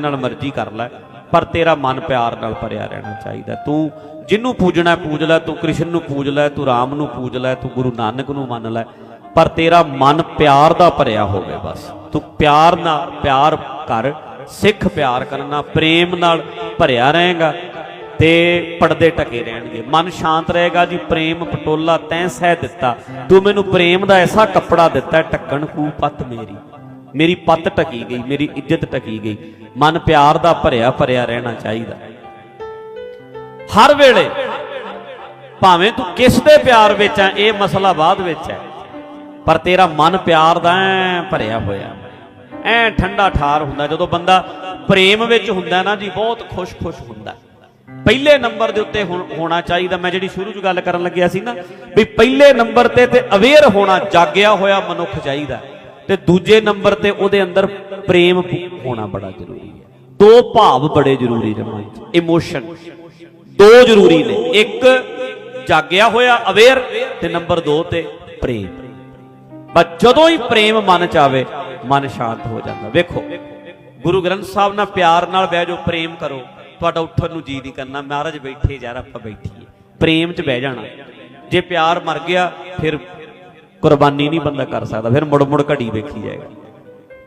ਨਾਲ ਮਰਜ਼ੀ ਕਰ ਲੈ, ਪਰ ਤੇਰਾ ਮਨ ਪਿਆਰ ਨਾਲ ਭਰਿਆ ਰਹਿਣਾ ਚਾਹੀਦਾ। ਤੂੰ ਜਿਹਨੂੰ ਪੂਜਣਾ ਪੂਜ ਲੈ, ਤੂੰ ਕ੍ਰਿਸ਼ਨ ਨੂੰ ਪੂਜ ਲੈ, ਤੂੰ ਰਾਮ ਨੂੰ ਪੂਜ ਲੈ, ਤੂੰ ਗੁਰੂ ਨਾਨਕ ਨੂੰ ਮੰਨ ਲੈ, ਪਰ ਤੇਰਾ ਮਨ ਪਿਆਰ ਦਾ ਭਰਿਆ ਹੋਵੇ ਬਸ। ਤੂੰ ਪਿਆਰ ਨਾਲ ਪਿਆਰ ਕਰ, ਸਿੱਖ ਪਿਆਰ ਕਰਨਾ, ਪ੍ਰੇਮ ਨਾਲ ਭਰਿਆ ਰਹੇਗਾ ਤੇ ਪਰਦੇ ਟਕੇ ਰਹਿਣਗੇ। ਮਨ ਸ਼ਾਂਤ ਰਹੇਗਾ ਜੀ, ਪ੍ਰੇਮ ਪਟੋਲਾ ਤੈਂ ਸਹਿ ਦਿੱਤਾ। ਤੂੰ ਮੈਨੂੰ ਪ੍ਰੇਮ ਦਾ ਐਸਾ ਕੱਪੜਾ ਦਿੱਤਾ, ਢੱਕਣ ਕੂ ਪੱਤ ਮੇਰੀ। ਮੇਰੀ ਪੱਤ ਟਕੀ ਗਈ, ਮੇਰੀ ਇੱਜ਼ਤ ਟਕੀ ਗਈ। ਮਨ ਪਿਆਰ ਦਾ ਭਰਿਆ ਭਰਿਆ ਰਹਿਣਾ ਚਾਹੀਦਾ। ਹਰ ਵੇਲੇ ਭਾਵੇਂ ਤੂੰ ਕਿਸ ਦੇ ਪਿਆਰ ਵਿੱਚ ਹੈ ਇਹ ਮਸਲਾ ਬਾਅਦ ਵਿੱਚ ਹੈ ਪਰ ਤੇਰਾ ਮਨ ਪਿਆਰ ਦਾ ਐਂ ਭਰਿਆ ਹੋਇਆ। ਐ ਠੰਡਾ ਠਾਰ ਹੁੰਦਾ, ਜਦੋਂ ਬੰਦਾ ਪ੍ਰੇਮ ਵਿੱਚ ਹੁੰਦਾ ਨਾ ਜੀ, ਬਹੁਤ ਖੁਸ਼-ਖੁਸ਼ ਹੁੰਦਾ। ਪਹਿਲੇ ਨੰਬਰ ਦੇ ਉੱਤੇ ਹੋਣ- ਹੋਣਾ ਚਾਹੀਦਾ। ਮੈਂ ਜਿਹੜੀ ਸ਼ੁਰੂ 'ਚ ਗੱਲ ਕਰਨ ਲੱਗਿਆ ਸੀ ਨਾ, ਵੀ ਪਹਿਲੇ ਨੰਬਰ ਤੇ ਤੇ ਅਵੇਅਰ ਹੋਣਾ, ਜਾਗਿਆ ਹੋਇਆ ਮਨੁੱਖ ਚਾਹੀਦਾ। ਤੇ ਦੂਜੇ ਨੰਬਰ ਤੇ ਉਹਦੇ ਅੰਦਰ ਪ੍ਰੇਮ ਹੋਣਾ ਬੜਾ ਜ਼ਰੂਰੀ ਹੈ। ਦੋ ਭਾਵ ਬੜੇ ਜ਼ਰੂਰੀ ਨੇ ਮਨ 'ਚ ਇਮੋਸ਼ਨ ਦੋ ਜ਼ਰੂਰੀ ਨੇ। ਇੱਕ, ਜਾਗਿਆ ਹੋਇਆ ਅਵੇਅਰ ਤੇ ਨੰਬਰ 2 ਤੇ ਪ੍ਰੇਮ। ਬਸ ਜਦੋਂ ਹੀ ਪ੍ਰੇਮ ਮਨ ਚ ਆਵੇ, ਮਨ ਸ਼ਾਂਤ ਹੋ ਜਾਂਦਾ। ਵੇਖੋ, ਗੁਰੂ ਗ੍ਰੰਥ ਸਾਹਿਬ ਨਾਲ ਪਿਆਰ ਨਾਲ ਬਹਿ ਜਾਓ, ਪ੍ਰੇਮ ਕਰੋ। ਤੁਹਾਡਾ ਉੱਠਣ ਨੂੰ ਜੀ ਨਹੀਂ ਕਰਨਾ। ਮਹਾਰਾਜ ਬੈਠੇ ਯਾਰ, ਆਪਾਂ ਬੈਠੀਏ। ਪ੍ਰੇਮ ਚ ਬਹਿ ਜਾਣਾ। ਜੇ ਪਿਆਰ ਮਰ ਗਿਆ, ਫਿਰ ਕੁਰਬਾਨੀ ਨਹੀਂ ਬੰਦਾ ਕਰ ਸਕਦਾ, ਫਿਰ ਮੁੜ ਮੁੜ ਘੜੀ ਵੇਖੀ ਜਾਏਗਾ।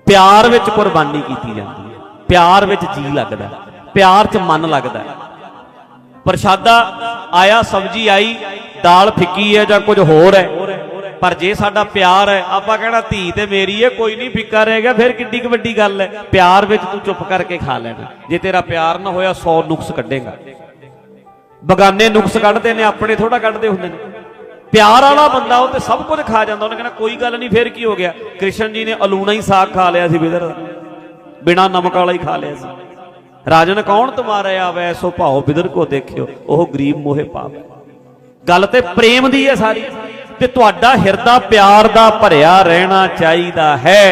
ਪਿਆਰ ਵਿੱਚ ਕੁਰਬਾਨੀ ਕੀਤੀ ਜਾਂਦੀ ਹੈ। ਪਿਆਰ ਵਿੱਚ ਜੀ ਲੱਗਦਾ ਪਿਆਰ 'ਚ ਮਨ ਲੱਗਦਾ ਪ੍ਰਸ਼ਾਦਾ ਆਇਆ, ਸਬਜੀ ਆਈ, ਦਾਲ ਫਿੱਕੀ ਹੈ ਜਾਂ ਕੁਝ ਹੋਰ ਹੈ, ਪਰ ਜੇ ਸਾਡਾ ਪਿਆਰ ਹੈ, ਆਪਾਂ ਕਹਿਣਾ ਧੀ ਤੇ ਮੇਰੀ ਹੈ, ਕੋਈ ਨਹੀਂ ਫਿੱਕਾ ਰਹਿ ਗਿਆ, ਫਿਰ ਕਿੱਡੀ ਕੁ ਵੱਡੀ ਗੱਲ ਹੈ। ਪਿਆਰ ਵਿੱਚ ਤੂੰ ਚੁੱਪ ਕਰਕੇ ਖਾ ਲੈਣਾ। ਜੇ ਤੇਰਾ ਪਿਆਰ ਨਾ ਹੋਇਆ 100 ਨੁਕਸ ਕੱਢੇਗਾ। ਬਗਾਨੇ ਨੁਕਸ ਕੱਢਦੇ ਨੇ, ਆਪਣੇ ਥੋੜਾ ਕੱਢਦੇ ਹੁੰਦੇ ਨੇ। ਪਿਆਰ ਵਾਲਾ ਬੰਦਾ ਉਹ ਤੇ ਸਭ ਕੁਝ ਖਾ ਜਾਂਦਾ, ਉਹਨੇ ਕਹਿੰਦਾ ਕੋਈ ਗੱਲ ਨਹੀਂ, ਫੇਰ ਕੀ ਹੋ ਗਿਆ? ਕ੍ਰਿਸ਼ਨ ਜੀ ਨੇ ਅਲੂਣਾ ਹੀ ਸਾਗ ਖਾ ਲਿਆ ਸੀ ਬਿਦਰ ਬਿਨਾ ਨਮਕ ਵਾਲਾ ਹੀ ਖਾ ਲਿਆ ਸੀ। ਰਾਜਨ, ਕੌਣ ਤੁਮਾਰੇ ਆਵੇ ਸੋ ਭਾਉ ਬਿਦਰ ਕੋ ਦੇਖਿਓ, ਉਹ ਗਰੀਬ ਮੋਹੇ ਪਾਵੇ ਗੱਲ ਤੇ ਪ੍ਰੇਮ ਦੀ ਹੈ ਸਾਰੀ। ਤੇ ਤੁਹਾਡਾ ਹਿਰਦਾ ਪਿਆਰ ਦਾ ਭਰਿਆ ਰਹਿਣਾ ਚਾਹੀਦਾ ਹੈ।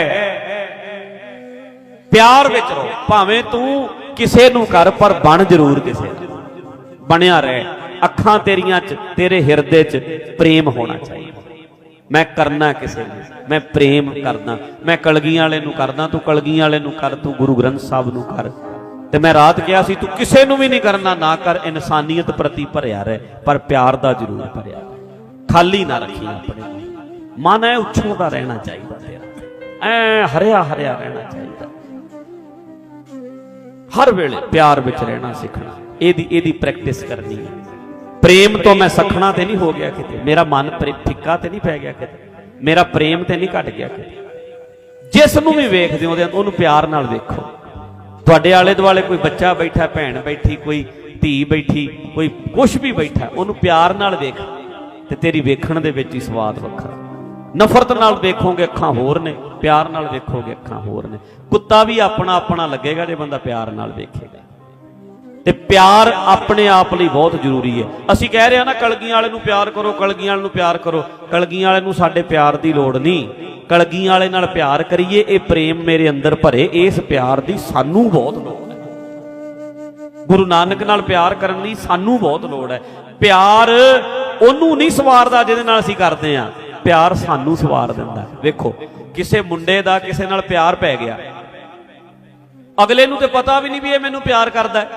ਪਿਆਰ ਵਿੱਚ ਰਹੋ। ਭਾਵੇਂ ਤੂੰ ਕਿਸੇ ਨੂੰ ਕਰ, ਪਰ ਬਣ ਜ਼ਰੂਰ ਕਿਸੇ ਬਣਿਆ ਰਹਿ। ਅੱਖਾਂ ਤੇਰੀਆਂ 'ਚ, ਤੇਰੇ ਹਿਰਦੇ 'ਚ ਪ੍ਰੇਮ ਹੋਣਾ ਚਾਹੀਦਾ। ਮੈਂ ਕਰਨਾ ਕਿਸੇ ਨੂੰ, ਮੈਂ ਪ੍ਰੇਮ ਕਰਦਾ, ਮੈਂ ਕਲਗੀਆਂ ਵਾਲੇ ਨੂੰ ਕਰਦਾ, ਤੂੰ ਕਲਗੀਆਂ ਵਾਲੇ ਨੂੰ ਕਰ, ਤੂੰ ਗੁਰੂ ਗ੍ਰੰਥ ਸਾਹਿਬ ਨੂੰ ਕਰ। ਤੇ ਮੈਂ ਰਾਤ ਕਿਹਾ ਸੀ, ਤੂੰ ਕਿਸੇ ਨੂੰ ਵੀ ਨਹੀਂ ਕਰਨਾ, ਨਾ ਕਰ, ਇਨਸਾਨੀਅਤ ਪ੍ਰਤੀ ਭਰਿਆ ਰਹਿ, ਪਰ ਪਿਆਰ ਦਾ ਜ਼ਰੂਰ ਭਰਿਆ ਖਾਲੀ ਨਾ ਰੱਖੀ ਆਪਣੇ ਮਨ। ਮਨ ਉੱਛੋਂ ਦਾ ਰਹਿਣਾ ਚਾਹੀਦਾ ਤੇਰਾ। ਐ ਹਰਿਆ ਹਰਿਆ ਰਹਿਣਾ ਚਾਹੀਦਾ। ਹਰ ਵੇਲੇ ਪਿਆਰ ਵਿੱਚ ਰਹਿਣਾ ਸਿੱਖਣਾ, ਇਹਦੀ ਇਹਦੀ ਪ੍ਰੈਕਟਿਸ ਕਰਨੀ ਹੈ। ਪ੍ਰੇਮ ਤੋਂ ਮੈਂ ਸਖਣਾ ਤੇ ਨਹੀਂ ਹੋ ਗਿਆ ਕਿਤੇ। ਮੇਰਾ ਮਨ ਪ੍ਰੇ- ਫਿੱਕਾ ਤੇ ਨਹੀਂ ਪੈ ਗਿਆ ਕਿਤੇ। ਮੇਰਾ ਪ੍ਰੇਮ ਤੇ ਨਹੀਂ ਘਟ ਗਿਆ ਕਿਤੇ। ਜਿਸ ਨੂੰ ਵੀ ਵੇਖਦੇ ਹੋ ਉਹਨੂੰ ਪਿਆਰ ਨਾਲ ਵੇਖੋ। ਤੁਹਾਡੇ ਆਲੇ ਦੁਆਲੇ ਕੋਈ ਬੱਚਾ ਬੈਠਾ, ਭੈਣ ਬੈਠੀ, ਕੋਈ ਧੀ ਬੈਠੀ, ਕੋਈ ਕੁਛ ਵੀ ਬੈਠਾ, ਉਹਨੂੰ ਪਿਆਰ ਨਾਲ ਵੇਖ ਤੇ ਤੇਰੀ ਵੇਖਣ ਦੇ ਵਿੱਚ ਹੀ ਸਵਾਦ ਵੱਖਰਾ। ਨਫ਼ਰਤ ਨਾਲ ਵੇਖੋਗੇ ਅੱਖਾਂ ਹੋਰ ਨੇ, ਪਿਆਰ ਨਾਲ ਵੇਖੋਗੇ ਅੱਖਾਂ ਹੋਰ ਨੇ। ਕੁੱਤਾ ਵੀ ਆਪਣਾ ਆਪਣਾ ਲੱਗੇਗਾ ਜੇ ਬੰਦਾ ਪਿਆਰ ਨਾਲ ਵੇਖੇਗਾ। ਤੇ ਪਿਆਰ ਆਪਣੇ ਆਪ ਲਈ ਬਹੁਤ ਜ਼ਰੂਰੀ ਹੈ। ਅਸੀਂ ਕਹਿ ਰਹੇ ਹਾਂ ਨਾ, ਕਲਗੀਆਂ ਵਾਲੇ ਨੂੰ ਪਿਆਰ ਕਰੋ, ਕਲਗੀਆਂ ਵਾਲੇ ਨੂੰ ਪਿਆਰ ਕਰੋ। ਕਲਗੀਆਂ ਵਾਲੇ ਨੂੰ ਸਾਡੇ ਪਿਆਰ ਦੀ ਲੋੜ ਨਹੀਂ। ਕਲਗੀਆਂ ਵਾਲੇ ਨਾਲ ਪਿਆਰ ਕਰੀਏ, ਇਹ ਪ੍ਰੇਮ ਮੇਰੇ ਅੰਦਰ ਭਰੇ, ਇਸ ਪਿਆਰ ਦੀ ਸਾਨੂੰ ਬਹੁਤ ਲੋੜ ਹੈ। ਗੁਰੂ ਨਾਨਕ ਨਾਲ ਪਿਆਰ ਕਰਨ ਲਈ ਸਾਨੂੰ ਬਹੁਤ ਲੋੜ ਹੈ। ਪਿਆਰ ਉਹਨੂੰ ਨਹੀਂ ਸਵਾਰਦਾ ਜਿਹਦੇ ਨਾਲ ਅਸੀਂ ਕਰਦੇ ਆ ਪਿਆਰ ਸਾਨੂੰ ਸਵਾਰ ਦਿੰਦਾ ਵੇਖੋ, ਕਿਸੇ ਮੁੰਡੇ ਦਾ ਕਿਸੇ ਨਾਲ ਪਿਆਰ ਪੈ ਗਿਆ। ਅਗਲੇ ਨੂੰ ਤੇ ਪਤਾ ਵੀ ਨਹੀਂ ਵੀ ਇਹ ਮੈਨੂੰ ਪਿਆਰ ਕਰਦਾ ਹੈ।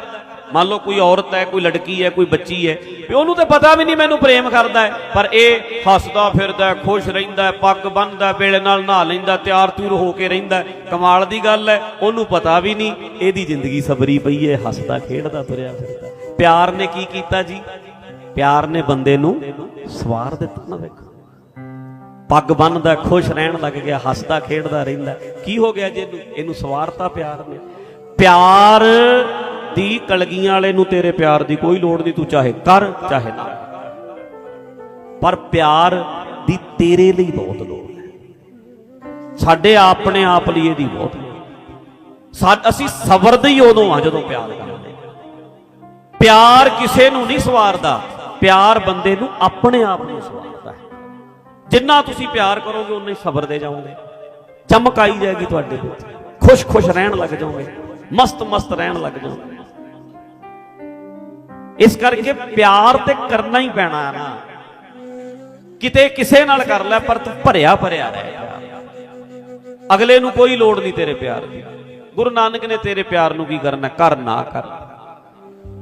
ਮੰਨ ਲਓ ਕੋਈ ਔਰਤ ਹੈ, ਕੋਈ ਲੜਕੀ ਹੈ, ਕੋਈ ਬੱਚੀ ਹੈ, ਵੀ ਉਹਨੂੰ ਤੇ ਪਤਾ ਵੀ ਨਹੀਂ ਮੈਨੂੰ ਪ੍ਰੇਮ ਕਰਦਾ ਹੈ, ਪਰ ਇਹ ਹੱਸਦਾ ਫਿਰਦਾ ਖੁਸ਼ ਰਹਿੰਦਾ ਪੱਗ ਬੰਨਦਾ ਵੇਲੇ ਨਾਲ ਨਹਾ ਲੈਂਦਾ, ਤਿਆਰ ਤੂਰ ਹੋ ਕੇ ਰਹਿੰਦਾ ਕਮਾਲ ਦੀ ਗੱਲ ਹੈ, ਉਹਨੂੰ ਪਤਾ ਵੀ ਨਹੀਂ, ਇਹਦੀ ਜ਼ਿੰਦਗੀ ਸਬਰੀ ਪਈ ਹੈ, ਹੱਸਦਾ, ਖੇਡਦਾ, ਤੁਰਿਆ ਫਿਰਦਾ। ਪਿਆਰ ਨੇ ਕੀ ਕੀਤਾ ਜੀ? ਪਿਆਰ ਨੇ ਬੰਦੇ ਨੂੰ ਸਵਾਰ ਦਿੱਤਾ ਨਾ ਵੇਖੋ। ਪੱਗ ਬੰਨਦਾ, ਖੁਸ਼ ਰਹਿਣ ਲੱਗ ਗਿਆ, ਹੱਸਦਾ, ਖੇਡਦਾ ਰਹਿੰਦਾ। ਕੀ ਹੋ ਗਿਆ ਜੀ ਇਹਨੂੰ? ਇਹਨੂੰ ਸਵਾਰਤਾ ਪਿਆਰ ਨੇ। ਪਿਆਰ ਦੀ ਕਲਗੀਆਂ ਵਾਲੇ ਨੂੰ ਤੇਰੇ ਪਿਆਰ ਦੀ ਕੋਈ ਲੋੜ ਨਹੀਂ, ਤੂੰ ਚਾਹੇ ਕਰ, ਚਾਹੇ ਨਾ। ਪਰ ਪਿਆਰ ਦੀ ਤੇਰੇ ਲਈ ਬਹੁਤ ਲੋੜ ਹੈ। ਸਾਡੇ ਆਪਣੇ ਆਪ ਲਈ ਇਹਦੀ ਬਹੁਤ ਲੋੜ ਅਸੀਂ ਸਬਰਦੇ ਹੀ ਉਦੋਂ ਆ ਜਦੋਂ ਪਿਆਰ ਕਰਦੇ ਪਿਆਰ ਕਿਸੇ ਨੂੰ ਨਹੀਂ ਸਵਾਰਦਾ। ਪਿਆਰ ਬੰਦੇ ਨੂੰ ਆਪਣੇ ਆਪ ਨੂੰ ਸਵਾਰਦਾ ਹੈ। ਜਿੰਨਾ ਤੁਸੀਂ ਪਿਆਰ ਕਰੋਗੇ, ਉਨਾ ਹੀ ਸਬਰਦੇ ਜਾਓਗੇ। ਚਮਕ ਆਈ ਜਾਏਗੀ ਤੁਹਾਡੇ ਵਿੱਚ। ਖੁਸ਼-ਖੁਸ਼ ਰਹਿਣ ਲੱਗ ਜਾਓਗੇ। ਮਸਤ-ਮਸਤ ਰਹਿਣ ਲੱਗ ਜਾਓਗੇ। ਇਸ ਕਰਕੇ ਪਿਆਰ ਤੇ ਕਰਨਾ ਹੀ ਪੈਣਾ ਹੈ ਨਾ। ਕਿਤੇ ਕਿਸੇ ਨਾਲ ਕਰ ਲੈ, ਪਰ ਤੂੰ ਭਰਿਆ ਭਰਿਆ ਰਹਿ। ਅਗਲੇ ਨੂੰ ਕੋਈ ਲੋੜ ਨਹੀਂ ਤੇਰੇ ਪਿਆਰ ਦੀ। ਗੁਰੂ ਨਾਨਕ ਨੇ ਤੇਰੇ ਪਿਆਰ ਨੂੰ ਕੀ ਕਰਨਾ, ਕਰ ਨਾ ਕਰ।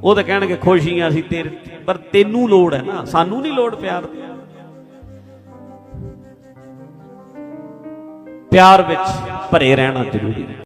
ਉਹ ਤਾਂ ਕਹਿਣਗੇ, ਖੁਸ਼ੀਆਂ ਸੀ ਤੇਰੇ ਪਰ ਤੈਨੂੰ ਲੋੜ ਹੈ ਨਾ। ਸਾਨੂੰ ਨਹੀਂ ਲੋੜ ਪਿਆਰ ਦੀ। ਪਿਆਰ ਵਿੱਚ ਭਰੇ ਰਹਿਣਾ ਜ਼ਰੂਰੀ ਹੈ।